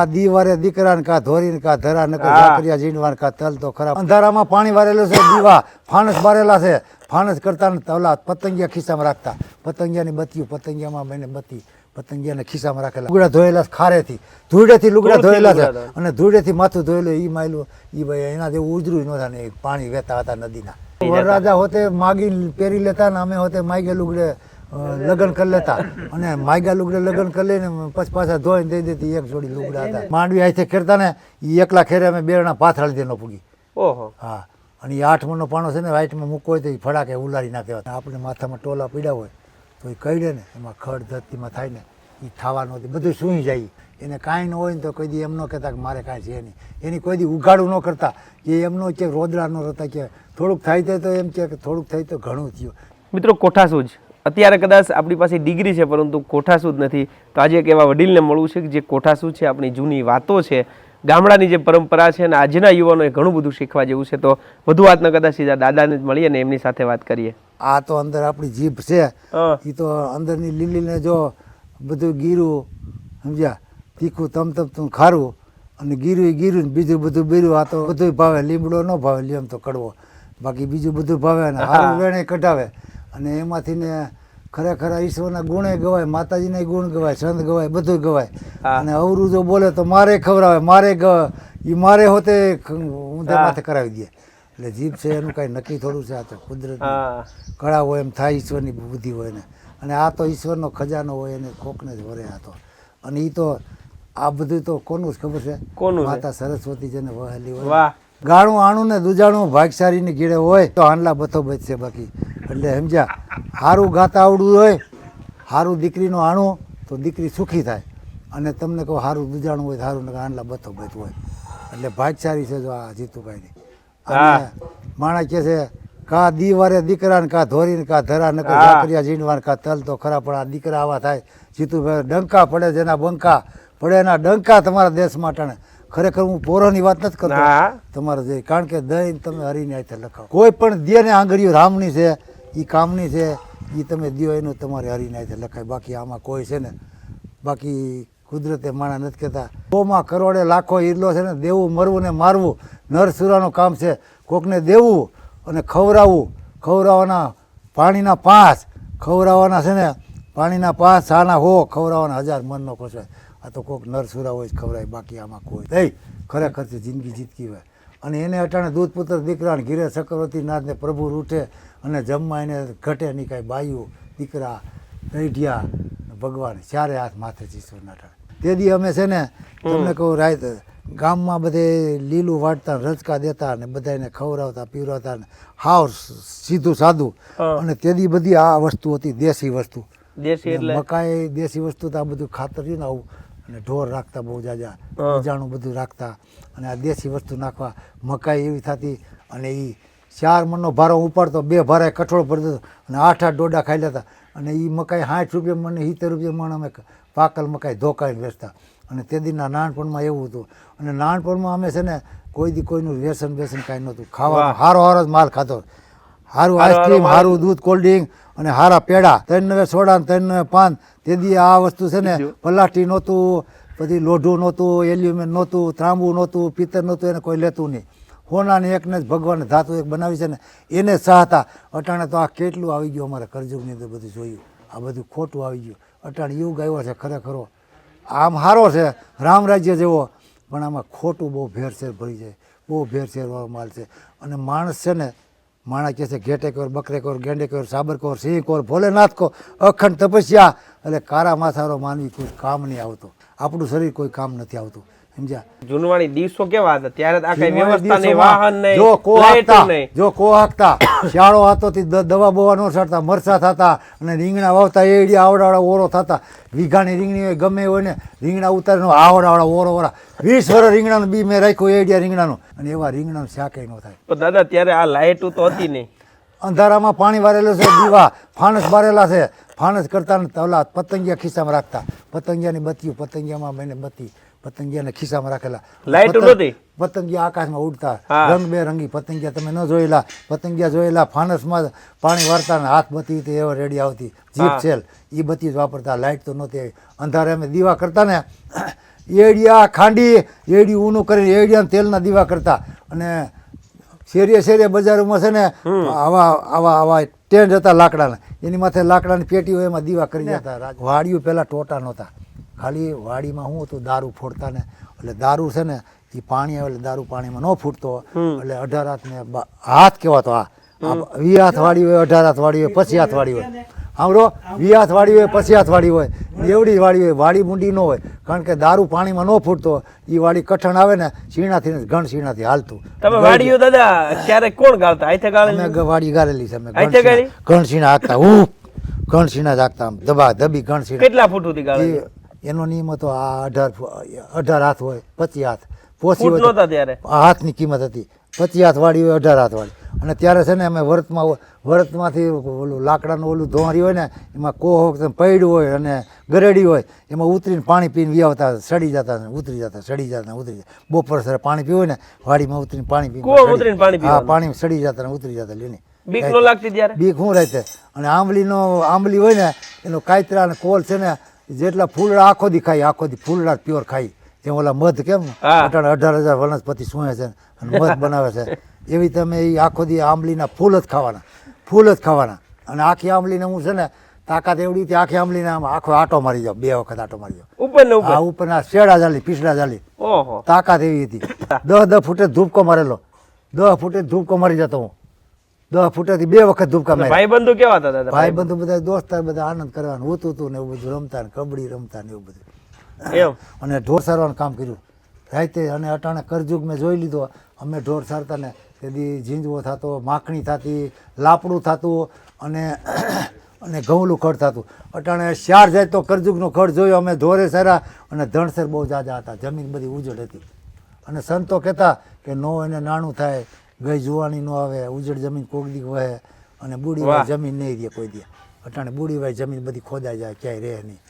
આ દી વારે દીકરા ને કા ધોરી કા ધરા ને કા ઝાકરિયા જીંડવા ને કા તલ તો ખરાબ અંધારામાં પાણી વારેલું છે દીવા. ફાણસ બારેલા છે. ફાણસ કરતા ને તવલા પતંગિયા ખિસ્સામાં રાખતા. પતંગિયાની બત્તીઓ પતંગિયામાં મેને બત્તી. પતંગિયાને ખિસ્સામાં રાખેલા. લુગડા ધોયેલા ખારેથી. ધૂળેથી લુગડા ધોયેલા છે. અને ધૂળેથી માથું ધોયેલું એ માયલું એ ભાઈ એના જેવું ઉજરું ન થાય ને પાણી વહેતા હતા નદીના. વરરાજા હોતે માગી પહેરી લેતા ને અમે હોતે માગે લુગડે લગ્ન કરી લેતા. અને માયગા લુગડા લગ્ન કરી લઈને પછી પાછા ધોઈને દઈ દેતી એક જોડી લુગડા હતા. માંડવી હાથે ખેરતા ને એ એકલા ખેરે અમે બેરણા પાથરાળી દે ન પૂગી. ઓહો. હા. અને એ આઠ મણનો પાણો છે ને વાઈટમાં મૂકો હોય તો એ ફડાકે ઉલારી નાખે. આપણે માથામાં ટોલા પીડા હોય તો એ કઈડે ને એમાં ખડ ધરતીમાં થાય ને એ થવાનું નથી બધું સૂઈ જાય. એને કાંઈ ન હોય ને તો કોઈ દી એમ ન કહેતા કે મારે કાંઈ છે નહીં. એની કોઈ દી ઉઘાડું ન કરતા. કે એમનો કે રોદડા ન રહેતા કે થોડુંક થાય તો તો એમ કે થોડુંક થાય તો ઘણું થયું. મિત્રો કોઠાસૂજ. અત્યારે કદાચ આપણી પાસે ડિગ્રી છે પરંતુ કોઠાસૂજ નથી. તો આજે એક એવા વડીલને મળવું છે કે જે કોઠાસૂજ છે આપણી જૂની વાતો છે ગામડાની જે પરંપરા છે અને આજના યુવાનોએ ઘણું બધું શીખવા જેવું છે. તો વધુ વાત ન કદાચ સીધા દાદાને જ મળીએ અને એમની સાથે વાત કરીએ. આ તો અંદર આપણી જીભ છે. એ તો અંદરની લીલીને જો બધું ગીરું સમજ્યા? તીખું તમ તમ તું ખારું અને ગીરું ગીરું ને બીજું બધું બીરું. આ તો બધું ભાવે લીમડો ન ભાવે લીમ તો કડવો. બાકી બીજું બધું ભાવે ને હારું વેણે કઢાવે. અને એમાંથી ને ખરેખર ઈશ્વરના ગુણે ગવાય માતાજીના ગુણ ગવાય સંત ગવાય બધું ગવાય. અને અવરું જો બોલે તો મારે ખવડાવે મારે એ મારે હોતે ઊંધે માથે કરાવી દે. એટલે જીભ છે એનું કાંઈ નક્કી થોડું છે આ તો કુદરત કળા હોય એમ થાય ઈશ્વરની બુદ્ધિ હોય ને. અને આ તો ઈશ્વરનો ખજાનો હોય એને કોકને જ વરે આ તો. અને એ તો આ બધું તો કોનું જ ખબર છે? માતા સરસ્વતી જેને વહેલી હોય. ગાણું આણું ને દુજાણું ભાગશાળીની ગીડે હોય તો આંડલા બથો બચશે બાકી. એટલે સમજ્યા સારું ગાતા આવડવું હોય સારું દીકરીનું આણું તો દીકરી સુખી થાય. અને તમને કહો સારું દુજાણું હોય સારું ને આંડલા બથો બચ હોય. એટલે ભાગશાળી છે જો આ જીતુભાઈની. અને માણસ કહે છે કા દીવારે દીકરા ને કા ધોરી ને કા ધરા ને. ઝાકરિયા જીંડવા ને કા તલ તો ખરા પણ આ દીકરા આવા થાય. જીતુભાઈ ડંકા પડે જેના બંકા પડે એના ડંકા તમારા દેશ માટે ખરેખર હું પોરોની વાત નથી કરતો. તમારે જે કારણ કે દહીં તમે હરીને હાથે લખાવો. કોઈ પણ દેને આંગળીઓ રામની છે એ કામની છે એ તમે દ્યો એનું તમારે હરીને હાથે લખાય. બાકી આમાં કોઈ છે ને બાકી કુદરતે માણા નથી કહેતા. કોમાં કરોડે લાખો ઈરલો છે ને દેવું મરવું ને મારવું નરસુરાનું કામ છે. કોકને દેવું અને ખવરાવવું ખવરાવાના પાણીના પાંચ ખવરાવાના છે ને પાણીના પાંચ સાના હો ખવરાવવાના હજાર મનનો કોશે આ તો કોઈક નરસુરા હોય ખવડાય બાકી આમાં કોઈ. દઈ ખરેખરથી જિંદગી જીતકી હોય. અને એને અટાણે દૂધ પુત્ર દીકરા ને ઘીરે ચક્રવર્તી નાથને પ્રભુ રૂઠે અને જમવા એને ઘટે નહીં કાંઈ બાયું. દીકરા ગઈઢિયા ભગવાન ચારે હાથ માથે ઈશ્વરના અટાણે તે દી અમે છે ને તમને કહું રાત ગામમાં બધે લીલું વાટતા રચકા દેતા ને બધાને ખવડાવતા પીવડાવતા ને હાવ સીધું સાદું. અને તે દી બધી આ વસ્તુ હતી દેશી વસ્તુ. દેશી એટલે? મકાઈ દેશી વસ્તુ તો આ બધું ખાતર રહ્યું ને આવું. અને ઢોર રાખતા બહુ જાજા. બીજાણું બધું રાખતા અને આ દેશી વસ્તુ નાખવા. મકાઈ એવી થતી અને એ ચાર મણનો ભારો ઉપાડતો બે ભારે કઠોળ પડતો અને આઠ આઠ ડોડા ખાઈ લેતા. અને એ મકાઈ સાઠ રૂપિયા મને સિત્તેર રૂપિયા મણ અમે પાકલ મકાઈ ધોકાઈને વેચતા. અને તે દીના નાનપણમાં એવું હતું. અને નાનપણમાં અમે છે ને કોઈ દી કોઈનું વ્યસન વ્યસન કાંઈ નહોતું. ખાવા. હારો હારો જ માલ ખાતો હારું આઈસ્ક્રીમ. હારું દૂધ કોલ્ડ ડ્રિંક અને હારા પેડા. ત્રણ નવે સોડા ત્રણ નવે પાન. તે દી આ વસ્તુ છે ને બીજું? નહોતું પછી લોઢું નહોતું એલ્યુમિનિયમ નહોતું ત્રાંબુ નહોતું પિત્તર નહોતું એને કોઈ લેતું નહીં. હોનાને એકને જ ભગવાને ધાતુ એક બનાવી છે ને એને સહાતા અટાણે તો આ કેટલું આવી ગયું અમારે કરજુગની અંદર બધું જોયું. આ બધું ખોટું આવી ગયું. અટાણે યુગ આવ્યો છે ખરેખરો. આમ સારો છે રામ રાજ્ય જેવો. પણ આમાં ખોટું બહુ ભેરસેર ભરી જાય બહુ ભેરસેરવાળો માલ છે. અને માણસ છે ને માણસ કહે છે, ઘેટે કોર, બકરે કોર, ગેંડે કોર, સાબર કોર, સિંહ કોર, ભોલેનાથ કો અખંડ તપસ્યા. એટલે કારા માથારો માનવી કોઈ કામ નહીં આવતો. આપણું શરીર કોઈ કામ નથી આવતું. સમજ્યા? જૂનવાણી દિવસો કેવા હતા? ત્યારે આ કઈ વ્યવસ્થા નહીં વાહન નહીં જો કો લાઇટો હાંકતા નહીં. જો કો શાળો હતો તે દવા બવા ન છાંટતા મરસા થતા અને રીંગણા વાવતા એડિયા આવડાવડા ઓરો થતા. વીઘાની રીંગણી હોય ગમે હોય ને રીંગણા ઉતારીને ઓરો ઓરા. વીસ વર્ષ રીંગણાનું બી મેં રાખ્યું એડિયા રીંગણાનું. અને એવા રીંગણાનું શાકે ન થાય. તો દાદા ત્યારે આ લાઇટો તો હતી નહીં. અંધારામાં પાણી વારેલું છે દીવા. ફાણસ બારેલા છે. ફાણસ કરતા તવલા પતંગિયા ખિસ્સામાં રાખતા. પતંગિયાની બત્તીઓ પતંગિયામાં મેં બત્તી. પતંગિયાને ખિસ્સામાં રાખેલા. નહોતી? પતંગિયા આકાશમાં ઉડતા. હા. રંગબેરંગી પતંગિયા તમે ન જોયેલા. પતંગિયા જોયેલા ફાનસમાં પાણી વારતા હાથ બત્તી તે એવા રેડી આવતી. જીપ. સેલ એ બત્તી જ વાપરતા. લાઇટ તો નહોતી આવી. અંધારે અમે દીવા કરતા ને એડિયા ખાંડી એડી ઊનું કરીને એડિયાના તેલના દીવા કરતા. અને શેરીએ શેરીએ બજારોમાં છે ને આવા આવા આવા ટેન્ટ હતા લાકડાના. એની માથે લાકડાની પેટી હોય એમાં દીવા કરી જતા. વાડીઓ પહેલાં ટોટા નહોતા. ખાલી વાડીમાં શું હતું દારૂ ફોડતા ને. એટલે દારૂ છે ને એ પાણી આવે એટલે દારૂ પાણીમાં ન ફૂટતો. એટલે અઢાર હાથ ને હાથ કહેવાતો આ. વી હાથ વાળી હોય અઢાર હાથ વાળી હોય પછી હાથ વાળી હોય. સાંભળો વી હાથ વાળી હોય પછી હાથ વાળી હોય. એવડી વાળી હોય વાળી મૂંડી ન હોય. કારણ કે દારૂ પાણીમાં ન ફૂટતો. એ વાળી કઠણ આવે ને શીણાથી ઘણ શીણાથી હાલતું. તમે વાડીઓ દાદા ક્યારેક કોણ ગાળતા? આઈથે ગાળે મેં વાડી ગાળેલી છે મેં ઘણ ગાળી? હાકતા. હું ઘણશીણા જ હાકતા. આમ દબા દબી ઘણશીણા કેટલા ફૂટ સુધી ગાળે એનો નિયમ હતો આ અઢાર અઢાર હાથ હોય પચીસ હાથ. પોચી હોય હાથની કિંમત હતી. પચીસ હાથ વાળી હોય અઢાર હાથ વાળી. અને ત્યારે છે ને અમે વરતમાં વરતમાંથી ઓલું લાકડાનું ઓલું ધોવારી હોય ને એમાં કોહ પૈડું હોય અને ગરેડી હોય એમાં ઉતરીને પાણી પીને વ્યાવતા સડી જતા ઉતરી જતા સડી જતા ઉતરી જતા. બપોર સર પાણી પીવું હોય ને વાડીમાં ઉતરીને પાણી પાણી હા પાણી સડી જતા ને ઉતરી જતા લીની બીક નો લાગતી ત્યારે? બીક હું રહેતે અને આંબલીનો આંબલી હોય ને એનો કાયતરા અને કોલ છે ને જેટલા ફૂલડા આખો દી ખાઈ આખો દી ફૂલડા પ્યોર ખાઈ. જેમ ઓલા મધ કેમ હા. અઢાર હજાર વનસ્પતિ સુવે છે અને મધ બનાવે છે. એવી તમે એ આખો દી આંબલીના ફૂલ જ ખાવાના ફૂલ જ ખાવાના. અને આખી આંબલીને હું છે ને તાકાત એવડી હતી આખી આંબલીને આમ આખો આટો મારી જાવ બે વખત આટો મારી જાવ ઉપર આ ઉપરના શેડા ચાલી પીસડા ચાલી તાકાત એવી હતી. દસ દસ ફૂટે ધૂપકો મારેલો. દસ ફૂટે ધૂપકો મારી જતો હું. દસ ફૂટેથી બે વખત ધૂપકા માર્યા ભાઈ બંધુ કેવા હતા દાદા? ભાઈ બંધુ બધા દોસ્તાર બધા આનંદ કરવાનું હોતું હતું ને એવું બધું રમતા ને કબડ્ડી રમતા ને એવું બધું. એમ? અને ઢોર સારવાનું કામ કર્યું. રાતે અને અટાણે કરજુગ મેં જોઈ લીધો. અમે ઢોર સારતા ને તેથી ઝીંજવો થતો માખણી થતી લાપડું થતું અને અને ઘઉંલું ખડ થતું. અટાણે ચાર જાય તો કરજુગનો ખડ જોયો. અમે ઢોરે સારા અને ધણસર બહુ જાજા હતા. જમીન બધી ઉજળ હતી. અને સંતો કહેતા કે નો એને નાણું થાય ગઈ જોવાની ન આવે ઉજળ જમીન કોક દી વહે અને બુડી. વાય જમીન નહીં રહે કોઈ દે. અટાણે બુડી વાય જમીન બધી ખોદાઈ જાય ક્યાંય રહે નહીં.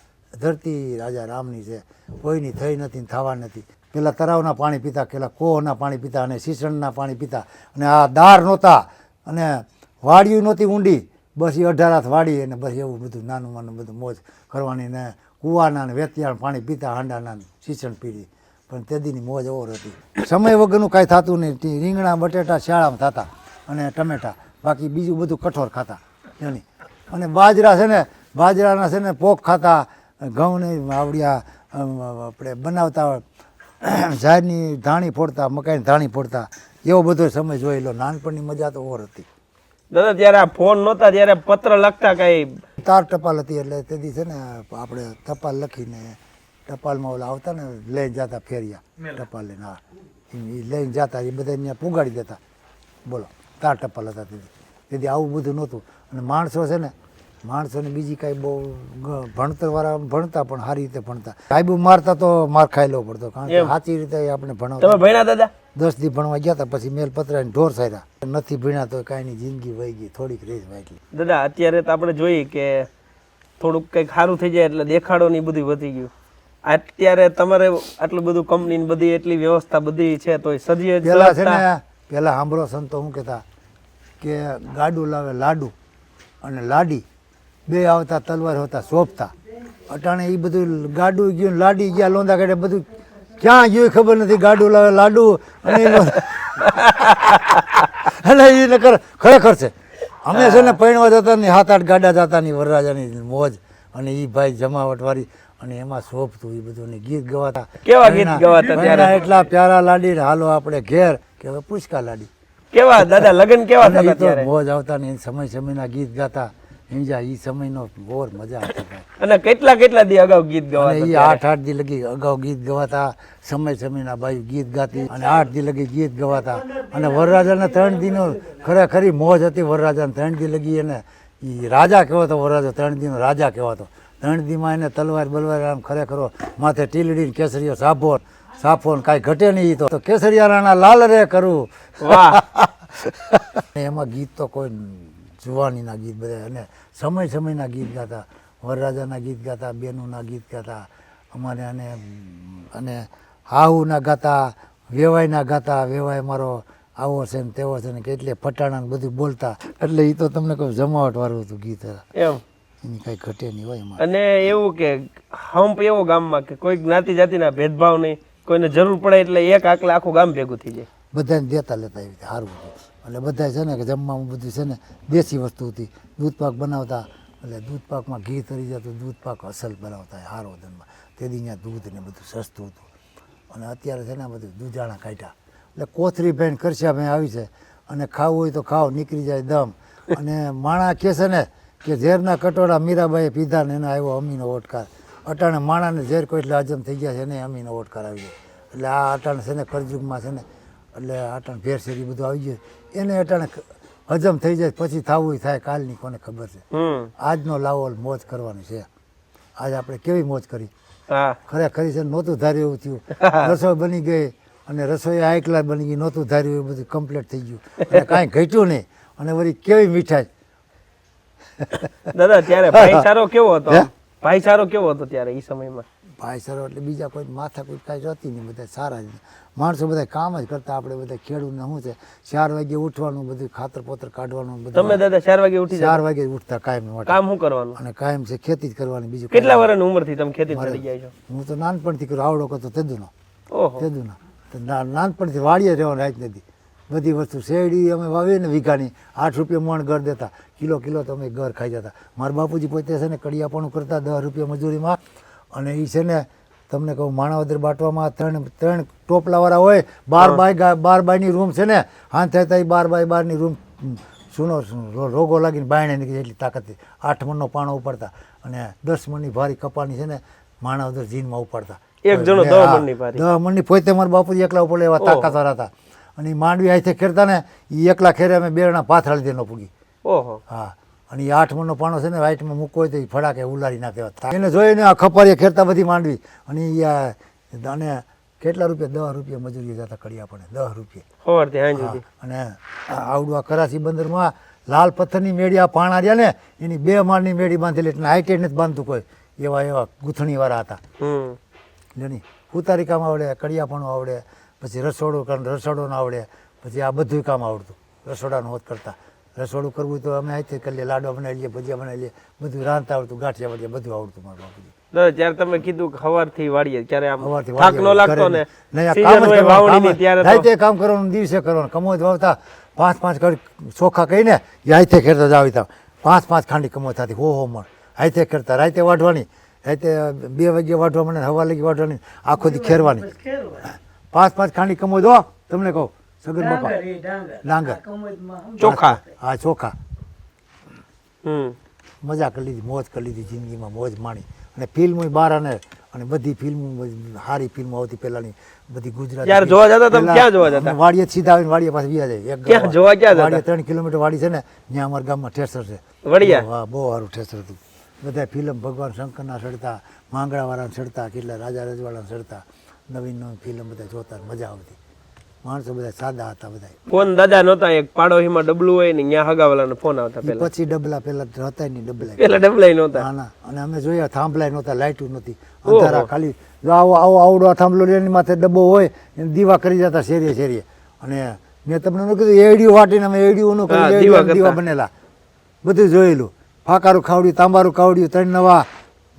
ધરતી રાજા રામની છે કોઈની થઈ નથી ને થવા નથી. પેલા તળાવના પાણી પીતા પેલા કોહના પાણી પીતા અને સીસણના પાણી પીતા. અને આ દાર નહોતા અને વાડિયું નહોતી ઊંડી. બસ એ અઢાર હાથ વાડી અને બસ એવું બધું નાનું નાનું બધું મોજ કરવાની ને કૂવાના ને વેતિયાળ પાણી પીતા હાંડાના શીશણ પીડી. પણ તેદીની મોજ ઓર હતી. સમય વગરનું કાંઈ થતું નહીં. રીંગણા બટેટા શિયાળામાં થતા અને ટમેટા. બાકી બીજું બધું કઠોર ખાતા. એની. અને બાજરા છે ને બાજરાના છે ને પોક ખાતા. ઘઉંની આવડિયા આપણે બનાવતા ઝાડની ધાણી ફોડતા મકાઈની ધાણી ફોડતા. એવો બધો સમય જોયેલો. નાનપણની મજા તો ઓર હતી. દાદા ત્યારે આ ફોન નહોતા ત્યારે પત્ર લખતા કઈ? તાર ટપાલ હતી એટલે તેથી છે ને આપણે ટપાલ લખીને ટપાલમાં ઓલા આવતા ને લઈને જતા ફેરિયા. ટપાલ લઈને હા. એ લઈને જતા એ બધા અહીંયા પુગાડી દેતા. બોલો તાર ટપાલ હતા તેથી. તેથી આવું બધું નહોતું. અને માણસો છે ને માણસોને બીજી કાંઈ બહુ ભણતરવાળા ભણતા પણ સારી રીતે ભણતા. સાહેબ મારતા તો માર ખાઈ લેવો પડતો કારણ કે સાચી રીતે આપણે ભણાવતા. ભણ્યા દાદા દસ દી ભણવા ગયા હતા પછી મેલ પતરાને ઢોર સાર્યા નથી ભણ્યા તો કાંઈની જિંદગી વહી ગઈ થોડીક રેસ વાટલી દાદા અત્યારે તો આપણે જોઈએ કે થોડુંક કંઈક સારું થઈ જાય એટલે દેખાડો ની બધું વધી ગયું. અત્યારે તમારે આટલું બધું કંપની બધી એટલી વ્યવસ્થા બધી છે તો સજી પેલા છે ને પેલા સાંભળો સંતો હું કહેતા કે ગાડું લાવે લાડુ અને લાડી. બે આવતા તલવાર હોતા સોંપતા. અટાણે એ બધું ગાડું ગયું લાડી ગયા લોંદા કાઢે બધું ક્યાં ગયું ખબર નથી. ગાડું લાવે લાડુ અને એટલે એ નકર ખરેખર છે. અમે છે ને પૈણવા જતા ને સાત આઠ ગાડા જતા ની વરરાજાની મોજ. અને એ ભાઈ જમાવટવાળી અને એમાં શોભતું એ બધું. ને ગીત ગવાતા. કેવા ગીત ગવાતા ત્યારે? એટલા પ્યારા લાડી ને હાલો આપણે ઘેર કે હવે પુષ્કા લાડી. કેવા દાદા લગ્ન કેવા અને થતા ત્યારે? મોજ આવતા ને સમય સમયના ગીત ગાતા. હિંજા ઈ સમયનો બોર મજા આવતી અને કેટલા કેટલા દી અગાઉ ગીત અને ગવાતા ઈ આઠ આઠ દી લગી અગાઉ ગીત ગવાતા સમય સમયના બાઈ ગીત ગાતી અને આઠ દી લગી ગીત ગવાતા. અને વરરાજાના ત્રણ દીનો ખરેખરી મોજ હતી વરરાજાને ત્રણ દી લગી એને ઈ રાજા કહેવાતો વરરાજો ત્રણ દીનો રાજા કહેવાતો. ત્રણ દીમાં એને તલવાર બલવાર આમ ખરેખરો માથે ટીલડી કેસરીઓ સાફો સાફો કાંઈ ઘટે નહીં તો. કેસરિયા રાણા લાલ રે કરું. એમાં ગીત તો કોઈ જુવાનીના ગીત બધા અને સમય સમયના ગીત ગાતા વરરાજાના ગીત ગાતા બેનુના ગીત ગાતા અમારે અને અને હાહુના ગાતા વેવાયના ગાતા વેવાય મારો આવો છે ને તેવો છે ને કેટલે ફટાણા ને બધું બોલતા. એટલે એ તો તમને કહું જમાવટ વાળું હતું ગીત એમ. એની કઈ ઘટે નહીં હોય એમાં. અને એવું કે હંપ એવો ગામમાં કે કોઈ જ્ઞાતિ જાતિના ભેદભાવ નહીં કોઈને જરૂર પડે એટલે એક આકલે આખું ગામ ભેગું થઈ જાય. બધાને દેતા લેતા એવી રીતે સારું એટલે બધા છે ને કે જમવામાં બધું છે ને દેશી વસ્તુ હતી. દૂધ પાક બનાવતા એટલે દૂધ પાકમાં ઘી તરી જતું દૂધ પાક અસલ બનાવતા હારો ધનમાં તેથી અહીંયા દૂધ ને બધું સસ્તું હતું. અને અત્યારે છે ને બધું દૂધાણા કાઢ્યા. એટલે કોથરી બેન કરશા ભાઈ આવી છે. અને ખાવું હોય તો ખાઓ નીકળી જાય દમ. અને માણા કહે છે ને કે ઝેરના કટોરા મીરાબાઈએ પીધા ને એને આવ્યો અમીનો ઓટકાર. અટાણે માણાને ઝેર કોઈ એટલે હજમ થઈ ગયા છે એને અમીનો ઓટકાર આવી ગયો. એટલે આ અટાણે છે ને કરજુગમાં છે ને એટલે અટાણ ભેરસેરી બધું આવી ગયું. એને અટાણે હજમ થઈ જાય પછી થવું થાય કાલની કોને ખબર છે. આજનો લાવોલ મોજ કરવાની છે. આજ આપણે કેવી મોજ કરી? ખરેખરી છે નહોતું ધાર્યું એવું થયું. રસોઈ બની ગઈ. અને રસોઈ આ એકલા બની ગઈ નહોતું ધાર્યું એ બધું કમ્પ્લીટ થઈ ગયું. અને કાંઈ ઘટ્યું નહીં. અને વળી કેવી મીઠાઈ. દાદા ત્યારે ભાઈચારો કેવો હતો? ભાઈચારો કેવો હતો ત્યારે એ સમયમાં? ભાઈચારો એટલે બીજા કોઈ માથા કોઈ કાંઈ રહેતી નહીં બધા સારા જ. માણસો બધા કામ જ કરતા આપણે બધા ખેડૂત ને શું છે ચાર વાગે ઉઠવાનું બધું ખાતર પોતર કાઢવાનું તમે દાદા ચાર વાગે ઉઠી ચાર વાગે ઉઠતા કાયમ માટે. કામ શું કરવાનું? અને કાયમ છે ખેતી જ કરવાની બીજું કેટલા વર્ષની ઉંમરથી તમે ખેતી ચડી જાય છો? હું તો નાનપણથી કરું આવડો કરતો તેદુનો. ઓહો. તેદુનો. નાનપણથી વાળીએ રહેવાનું રાત નથી. બધી વસ્તુ શેરડી અમે વાવીએ ને વીઘાની. આઠ રૂપિયા મણ ઘર દેતા. કિલો કિલો તો અમે ઘર ખાઈ જતા. મારા બાપુજી પોતે છે ને કડિયાપણું કરતા દસ રૂપિયા મજૂરીમાં. અને એ છે ને તમને કહું, માણાવદર બાટવામાં ત્રણ ત્રણ ટોપલાવાળા હોય, બાર બાય બાર બાયની રૂમ છે ને, હાથ એ બાર બાય બારની રૂમ. સુનો રોગો લાગીને બાયણે નીકળી એટલી તાકાત આઠ મણનો પાણો ઉપાડતા. અને દસ મણની ભારી કપાની છે ને, માણાવદર જીનમાં ઉપાડતા. એક જણો દહ મણની ભારી. દહ મણની પોતે મારા બાપુજી એકલા ઉપર એવા તાકાતવાળા હતા. અને માંડવી હાથે ખેડતા ને એ એકલા ખેરે અમે બેરણા પાથરાળી દેનો પૂગી. ઓહો. હા. અને એ આઠ મણનો પાણો છે ને વાઇટમાં મૂકવો હોય તો એ ફડાકે ઉલારી નાખે. એને જોઈને આ ખપારીએ ખેડતા બધી માંડવી. અને એ અને કેટલા રૂપિયા? દસ રૂપિયા મજૂરી જતા કડી આપણે દસ રૂપિયા. અને આ આવડું આ કરાચી બંદરમાં લાલ પથ્થરની મેળી આ પાણા રહ્યા ને એની બે માળની મેળી બાંધેલી એટલે હાઈટેડ નથી બાંધતું કોઈ. એવા એવા ગૂંથણીવાળા હતા. હમ ઉતારી કામ આવડે કડિયાપણું આવડે પછી રસોડું કારણ રસોડું આવડે પછી આ બધું કામ આવડતું. રસોડાનું હોત કરતા. રસોડું કરવું તો અમે અહીંથી કરીએ લાડવા બનાવી લઈએ ભજીયા બનાવી લઈએ બધું રાંધતા આવડતું ગાંઠિયા વળિયા બધું આવડતું મારા બાપુજી. જ્યારે તમે કીધું કે સવારથી વાળીએ ત્યારે આમ સવારથી થાક ન લાગતો ને? નહીં, કામ કરવાનું, જ. દિવસે કરવાનું. કમોદ વાવતા પાંચ પાંચ કરી ચોખા કહીને એ હાથે ખેરતા જાવી તા પાંચ પાંચ ખાંડી કમોદ થતી. હો હો મણ. હાથે ખેરતા રાતે વાઢવાની. રાતે બે વાગે વાઢવા મને હવા લગી વાઢવાની આખો દી ખેરવાની. પાંચ પાંચ ખાંડી કમોદ હો તમને કહું સગન બાપા. ડાંગર ચોખા. હા ચોખા. મજા કરી લીધી મોજ કરી લીધી જિંદગીમાં મોજ માણી. અને ફિલ્મ બહાર અને અને બધી ફિલ્મ સારી ફિલ્મ આવતી પેલાની બધી ગુજરાતી યાર જોવા જતા તમે ક્યાં જોવા જતા? વાડીએ સીધા આવીને વાડીએ પાસે વ્યા જાય એક ક્યાં જોવા ક્યાં જતા? વાડીએ ત્રણ કિલોમીટર વાડી છે ને ત્યાં અમારા ગામમાં ઠેસર છે. વડિયા? હા બહુ સારું ઠેસર હતું. બધા ફિલ્મ ભગવાન શંકરના સડતા માંગડાવાળાને સડતા કેટલા રાજા રજવાડાને સડતા નવીન નવીન ફિલ્મ બધા જોતા મજા આવતી. માણસો બધા સાદા હતા બધા ફોન દાદા નહોતા એક પાડોશીમાં ડબલું હોય ને ત્યાં હગાવાલાનો ફોન આવતા પહેલા. પછી ડબલા પેલા હતા નહીં ડબલા. પેલા ડબલા નહોતા. હા ના અને અમે જોયા થાંભલાય નહોતા લાઇટું નહોતી. અંધારા ખાલી જો આવો આવો આવડો થાંભલો એની માથે ડબ્બો હોય એને દીવા કરી જતા શેરીએ શેરીએ. અને મેં તમને કીધું એડિયું વાટીને અમે એડિયું દીવા બનેલા. બધું જોયેલું. ફાકારું ખાવડ્યું તાંબારું ખાવડ્યું ત્રણ નવા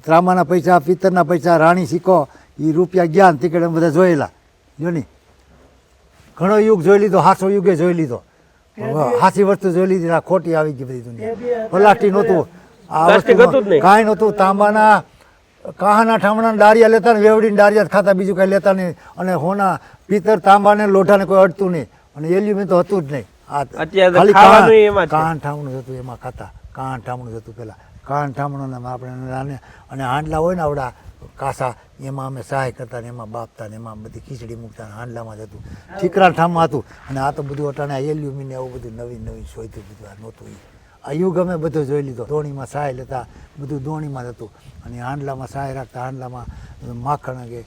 ત્રામાના પૈસા પિત્તરના પૈસા રાણી સિક્કો એ રૂપિયા જ્ઞાન ટિકિટ અમે બધા જોયેલા. જો ની ઘણો યુગ જોઈ લીધો હાસો યુગે જોઈ લીધો. હાસી વસ્તુ જોઈ લીધી આ ખોટી આવી ગઈ બધી દુનિયા. પ્લાસ્ટિક નહોતું. આ નહીં. કાંઈ નહોતું. તાંબાના કાહાના ઠામણા ડારિયા લેતા ને વેવડીને ડારિયા જ ખાતા બીજું કાંઈ લેતા નહીં. અને હોના પિત્તર તાંબાને લોઢાને કોઈ અડતું નહીં. અને એલ્યુમિન તો હતું જ નહીં. આ ખાલી. કાન ઠામણું હતું એમાં ખાતા. કાન ઠામણું જતું પહેલાં. કાન ઠામણું આપણે નાને અને હાંડલા હોય ને આવડા કાસા, એમાં અમે સહાય કરતા ને એમાં બાપતા ને એમાં બધી ખીચડી મૂકતા ને હાંડલામાં જતું ઠીકરા ઠામમાં હતું. અને આ તો બધું અટાણે એલ્યુમિને આવું બધું નવી નવી શોધ્યું બધું. આ નહોતું એ આ યુગ અમે બધો જોઈ લીધો. દોણીમાં સહાય લેતા બધું દોણીમાં જતું અને હાંડલામાં સહાય રાખતા હાંડલામાં માખણ કે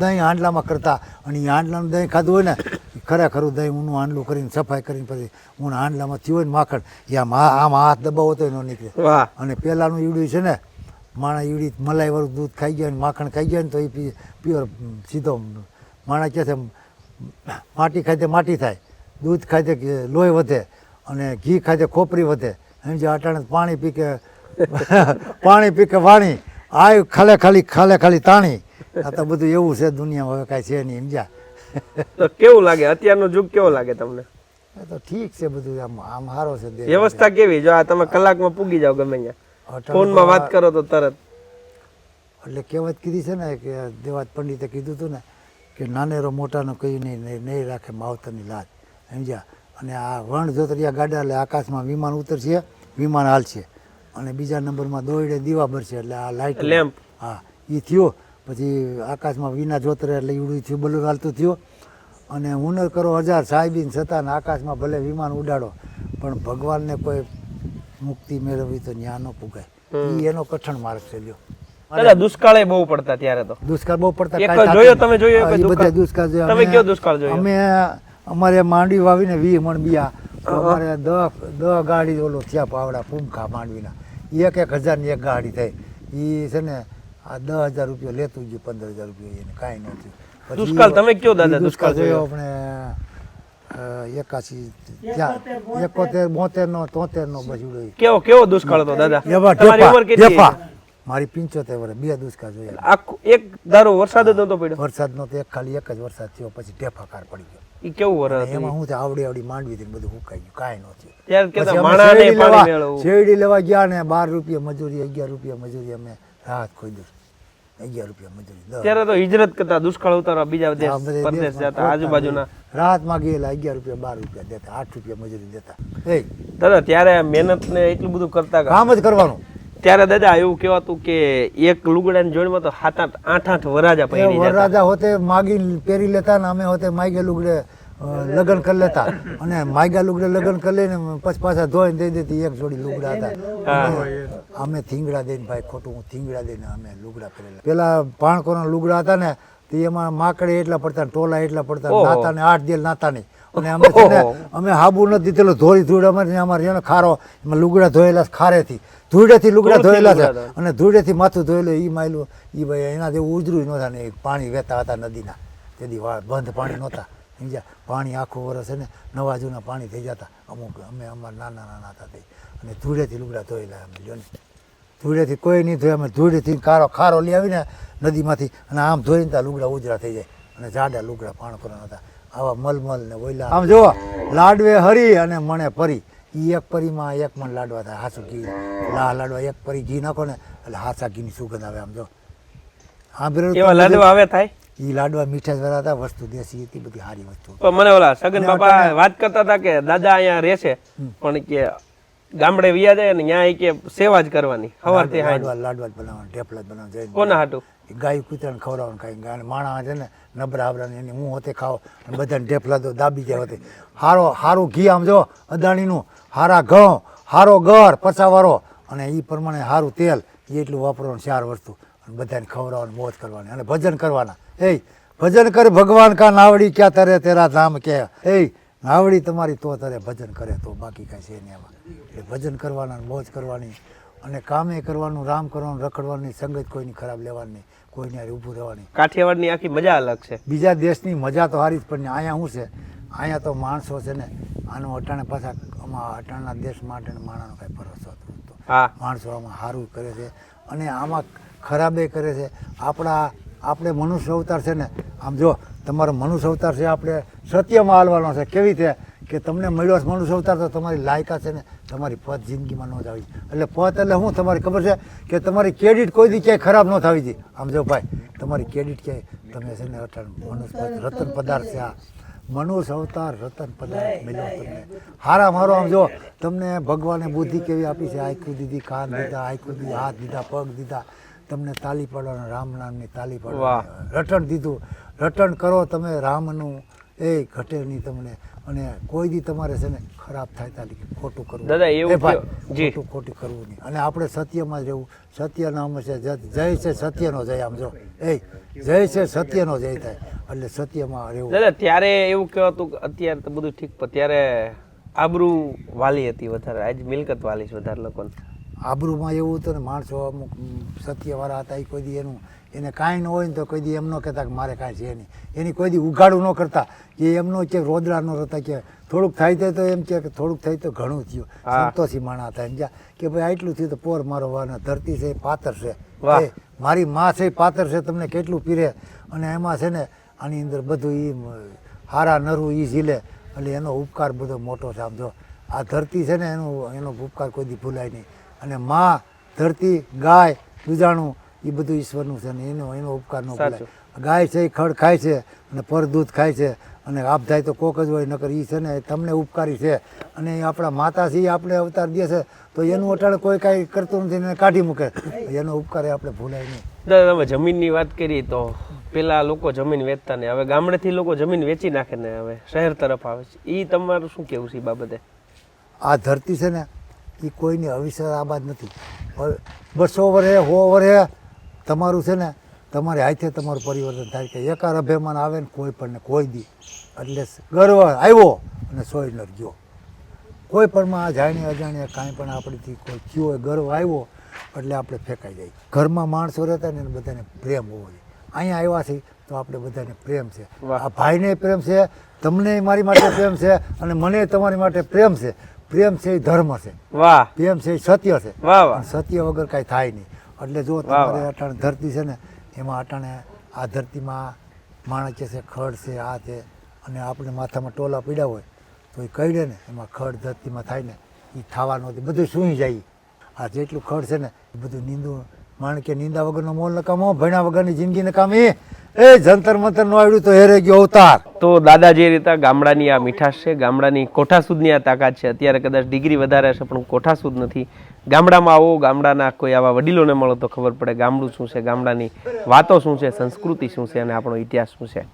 દહીં હાંડલામાં કરતા. અને એ હાંડલાનું દહીં ખાધું હોય ને ખરેખરું દહીં ઊનું હાંડલું કરીને સફાઈ કરીને પછી ઊન હાંડલામાં થયું હોય ને માખણ એ આમ આમ હાથ દબાવો તો ન નીકળે. અને પહેલાંનું ઈવડું છે ને માણા ઈવડી મલાઈવાળું દૂધ ખાઈ ગયા ને માખણ ખાઈ ગયા ને તો એ પ્યોર સીધો માણા કહે છે માટી ખાય તે માટી થાય. દૂધ ખાય તે લોહી વધે અને ઘી ખાય તે ખોપરી વધે. સમજ્યા અટાણે પાણી પી કે પાણી પી કે વાણી આ ખાલે ખાલી ખાલે ખાલી તાણી. આ તો બધું એવું છે દુનિયામાં હવે કાંઈ છે નહીં સમજ્યા તો કેવું લાગે? અત્યારનો યુગ કેવો લાગે તમને? તો ઠીક છે બધું આમ આમ સારો છે વ્યવસ્થા કેવી? જો આ તમે કલાકમાં પૂગી જાવ ગમે ત્યાં. ફોનમાં વાત કરો તો તરત. એટલે કહેવત કીધી છે ને કે દેવાત પંડિતે કીધું હતું ને કે નાનેરો મોટાનો કઈ નહીં નહીં નહીં રાખે માવતરની લાજ. સમજ્યા? અને આ વણ જોતરિયા ગાડા એટલે આકાશમાં વિમાન ઉતરશે વિમાન હાલશે. અને બીજા નંબરમાં દોડે દીવા ભરશે એટલે આ લાઇટ લેમ્પ. હા એ થયો. પછી આકાશમાં વિના જોતરે એટલે ઈવડું થયું બલુર હાલતું થયું. અને હુનર કરો હજાર સાહેબીન છતાં આકાશમાં ભલે વિમાન ઉડાડો પણ ભગવાનને કોઈ મુક્તિ મેળવવી તો ન્યા ન પુગાય. એ એનો કઠણ માર્ગ છે લ્યો. દાદા દુષ્કાળે બહુ પડતા ત્યારે તો. દુષ્કાળ બહુ પડતા એક જોયો તમે જોયો કે બધા દુષ્કાળ? તમે અમે- કયો દુષ્કાળ જોયો? અમે અમારે માંડવી વાવીને વીસ મણ બિયા. અમારે દહ દહ ગાડી ઓલો થયા પાવડા પૂમખા માંડવીના. એક એક હજારની એક ગાડી થઈ. એ છે ને આ દસ હજાર રૂપિયા લેતું ગયું પંદર હજાર રૂપિયા એને કાંઈ ન થયું. દુષ્કાળ તમે કયો દાદા દુષ્કાળ જોયો? આપણે એકાસી એકોતેર બોતેર નો તોતેર નો ઉડ્યો. કેવો કેવો દુષ્કાળ હતો દાદા? ઢેફા ઢેફા. મારી પંચોતેર વર્ષ બે દુષ્કાળ જોયા આખું એક ધારો વરસાદ જ નતો પડ્યો? વરસાદનો તો એક ખાલી એક જ વરસાદ થયો પછી ટેફાકાર પડી ગયો. એ કેવું વરસ એમાં હું આવડી આવડી માંડવી હતી બધું હુકાઈ ગયું કાંઈ ન ત્યારે કેતા માણાને શેરડી પાણી લેવા- મેળવવું. શેરડી લેવા ગયા ને બાર રૂપિયા મજૂરી અગિયાર રૂપિયા મજૂરી અમે રાહત ખોઈ અગિયાર રૂપિયા મજૂરી ત્યારે તો હિજરત કરતા દુષ્કાળ ઉતારવા બીજા દેશ પરદેશ જતા આજુબાજુના. રાહતમાં ગયેલા અગિયાર રૂપિયા બાર રૂપિયા દેતા આઠ રૂપિયા મજૂરી દેતા. એ દાદા ત્યારે મહેનત ને એટલું બધું કરતા કામ જ કરવાનું. ત્યારે દાદા એવું કહેવાતું કે એક લુગડાની જોડમાં તો સાત આઠ આઠ આઠ વરાજા પહેરી પડી વરરાજા હોતે માગી પહેરી લેતા ને અમે હોતે માગે લુગડે લગ્ન કરી લેતા. અને માયગા લુગડા લગ્ન કરી લઈને પછી પાછા ધોઈને દઈ દેતી એક જોડી લુગડા હતા. અમે થીંગડા દઈને ભાઈ ખોટું હું થીંગડા દઈને અમે લુગડા પહેરેલા પેલા પાણકોના લુગડા હતા ને તે એમાં માકડી એટલા પડતા ટોલા એટલા પડતા નાતા ને આઠ દિલ નાતા નહીં અને અમે છે અમે હાબુ નથી દીધેલો ધોળી ધૂળ અમારે અમારે એનો ખારો એમાં લુગડા ધોયેલા ખારેથી. ધૂળેથી લુગડા ધોયેલા છે. અને ધૂળેથી માથું ધોયેલું એ માયલું એ ભાઈ એના જેવું ઉજરું નહોતા ને પાણી વહેતા હતા નદીના. તેથી વાળ બંધ પાણી નહોતા. સમજ્યા પાણી આખું વરસ છે ને નવા જૂના પાણી થઈ જતા. અમુક અમે અમારા નાના નાના હતા તે. અને ધૂળેથી લુગડા ધોયેલા અમે જો ને. ધૂળેથી કોઈ નહીં ધોયા. અમે ધૂળેથી કારો ખારો લઈ આવીને નદીમાંથી અને આમ ધોઈને ત્યાં લુગડા ઉજરા થઈ જાય. અને જાડા લુગડા પાણ કરવાના હતા આવા મલમલ ને ઓઈલા આમ જુઓ લાડવે હરી અને મણે પરી. ઈ એક પરીમાં એક મણ લાડવા થાય. હાસું ઘી. લા લાડવા એક પરી. ઘી નાખો ને એટલે હાસા ઘીની સુગંધ આવે આમ જો હા એવા લાડવા આવે થાય? ઈ લાડવા મીઠા જરા હતા વસ્તુ દેશી હતી બધી સારી વસ્તુ મને ઓલા સગન બાપા વાત કરતા હતા કે દાદા અહીંયા રહેશે પણ કે ગામડે વિયા જાય ને ત્યાં કે સેવા જ કરવાની સવારથી હાંજ લાડવા લાડવા જ બનાવવાના ઢેફલા જ બનાવવા જઈને કોના હાટું? એ ગાય કૂતરાને ખવડાવવાનું ખાઈ ગાય માણા છે ને નબળા આબરાને એની હું હોતે ખાવ અને બધાને ઢેફલા તો દાબી જાય હોતે. હારો હારું ઘી આમ જો અદાણીનું હારા ઘઉં હારો ગર પચાવાળો અને એ પ્રમાણે હારું તેલ એ એટલું વાપરવાનું ચાર વસ્તુ. અને બધાને ખવડાવવાનું મોજ કરવાની અને ભજન કરવાના. એ ભજન કર ભગવાન કા નાવડી ક્યાં તરે તેરા ધામ કે? એ નાવડી તમારી તો તરે ભજન કરે તો બાકી કાંઈ છે નહીં એમાં એટલે ભજન કરવાના મોજ કરવાની. અને કામે કરવાનું રામ કરવાનું રખડવાની સંગત કોઈની ખરાબ લેવાની કોઈને હારે ઊભું રહેવાની કાઠિયાવાડની આખી મજા અલગ છે. બીજા દેશની મજા તો હારી જ પણ અહીંયા શું છે? અહીંયા તો માણસો છે ને આનું અટાણે પાછા આમાં અટાણના દેશ માટે માણસનો કાંઈ ભરોસો હતો માણસો આમાં સારું કરે છે. અને આમાં ખરાબે કરે છે. આપણા આપણે મનુષ્ય અવતાર છે ને, આમ જો તમારો મનુષ્ય અવતાર છે, આપણે સત્યમાં હાલવાનો છે. કેવી રીતે? કે તમને મળ્યો છે મનુષ્ય અવતાર, તો તમારી લાયકા છે ને તમારી પદ જિંદગીમાં ન થવી એટલે પદ એટલે શું? તમારી ખબર છે કે તમારી ક્રેડિટ કોઈ દી ક્યાંય ખરાબ ન થવી જોઈએ. આમ જો ભાઈ, તમારી ક્રેડિટ ક્યાંય તમે છે ને રતન મનુષ્ય રતન પદાર્થ છે આ. મનુષ્ય અવતાર, રતન પદાર્થ મળ્યો તમને. હારા મારો, આમ જો તમને ભગવાને બુદ્ધિ કેવી આપી છે? આંખું દીધી, કાન દીધા આંખું દીધા, હાથ દીધા, પગ દીધા. તમને તાલી પાડવાના રામ નામની તાલી પાડવાની. રટણ દીધું. રટણ કરો તમે રામનું. એ ઘટે નહીં તમને. અને કોઈ દી તમારે છે ને ખરાબ થાય તાલી ખોટું કરવું. દાદા, એવું ખોટું ખોટું કરવું નહીં. અને આપણે સત્યમાં જવું રહેવું. નામ છે જય જય છે સત્યનો જય આમ જો. એ જય છે સત્યનો જય થાય. એટલે સત્યમાં રહેવું. દાદા ત્યારે એવું કહેવાતું કે અત્યારે તો બધું ઠીક પણ ત્યારે આબરૂ વાલી હતી વધારે. આજ મિલકત વાલી છે વધારે લોકોને. આબરૂમાં એવું હતું ને માણસો અમુક સત્યવાળા હતા એ કોઈ દી એનું એને કાંઈ ન હોય ને તો કોઈ દી એમ ન કહેતા કે મારે કાંઈ છે નહીં. એની કોઈ દી ઉઘાડું ન કરતા. કે એમનો કે રોદડા ન રહેતા કે થોડુંક થાય તો તો એમ કે થોડુંક થાય તો ઘણું થયું. સંતોષી માણા હતા એમ. કે ભાઈ આટલું થયું તો પોર મારો વાના ધરતી છે પાતર છે. મારી માં છે પાતર છે તમને કેટલું પીરે? અને એમાં છે ને આની અંદર બધું એ હારા નરું એ ઝીલે. એટલે એનો ઉપકાર બધો મોટો છે. આમ જો આ ધરતી છે ને એનો એનો ઉપકાર કોઈ દી ભૂલાય નહીં. અને માં ધરતી ગાય દુજાણું એ બધું ઈશ્વરનું છે ને એનો એનો ઉપકાર ન ભૂલાય. ગાય છે એ ખડ ખાય છે અને પર દૂધ ખાય છે અને આપ થાય તો કોક જ હોય નકર એ છે ને તમને ઉપકારી છે. અને એ આપણા માતા છે એ આપણે અવતાર દે છે. તો એનું અટાણે કોઈ કાંઈ કરતું નથી ને એને કાઢી મૂકે. એનો ઉપકાર એ આપણે ભૂલાય નહીં. દાદા તમે જમીનની વાત કરી તો પેલા લોકો જમીન વેચતા ને હવે ગામડેથી લોકો જમીન વેચી નાખે ને હવે શહેર તરફ આવે છે. એ તમારું શું કેવું છે એ બાબતે? આ ધરતી છે ને એ કોઈની અવિસર આબાદ નથી. બસો વર્ષે સો વર્ષે તમારું છે ને તમારે હાથે તમારું પરિવર્તન થાય કે એકાર અભિમાન આવે ને કોઈ પણ ને કોઈ દી. એટલે ગર્વ આવ્યો અને સોય ન ગયો. કોઈ પણમાં આ જાણીએ અજાણ્યા કાંઈ પણ આપણીથી કોઈ થયું હોય ગર્વ આવ્યો એટલે આપણે ફેંકાઈ જાય. ઘરમાં માણસો રહેતા ને બધાને પ્રેમ હોવો જોઈએ. અહીંયા આવ્યા છે તો આપણે બધાને પ્રેમ છે. આ ભાઈને પ્રેમ છે તમને મારી માટે પ્રેમ છે અને મને તમારી માટે પ્રેમ છે. પ્રેમ છે એ ધર્મ છે. વાહ. પ્રેમ છે એ સત્ય છે. વાહ વાહ. સત્ય વગર કાંઈ થાય નહીં. એટલે જો તમારે અટાણે ધરતી છે ને એમાં અટાણે આ ધરતીમાં માણક્ય છે ખડ છે આ છે અને આપણે માથામાં ટોલા પીડ્યા હોય તો એ કહી ને એમાં ખડ ધરતીમાં થાય ને એ થવાનું હતું બધું સૂઈ જાય. આ જેટલું ખડ છે ને એ બધું નીંદું માણકે નીંદા વગરનો મોલ નકામો ભણ્યા વગરની જિંદગી નકામી. એ જંતર મંતર નો આવડ્યું તો હેરે ગયો અવતાર. તો દાદા જે રીતે ગામડાની આ મીઠાશ છે, ગામડાની કોઠાસૂદની આ તાકાત છે, અત્યારે કદાચ ડિગ્રી વધારે હશે, પણ કોઠાસૂદ નથી. ગામડામાં આવો, ગામડાના કોઈ આવા વડીલોને મળો તો ખબર પડે ગામડું શું છે, ગામડાની વાતો શું છે, સંસ્કૃતિ શું છે અને આપણો ઇતિહાસ શું છે.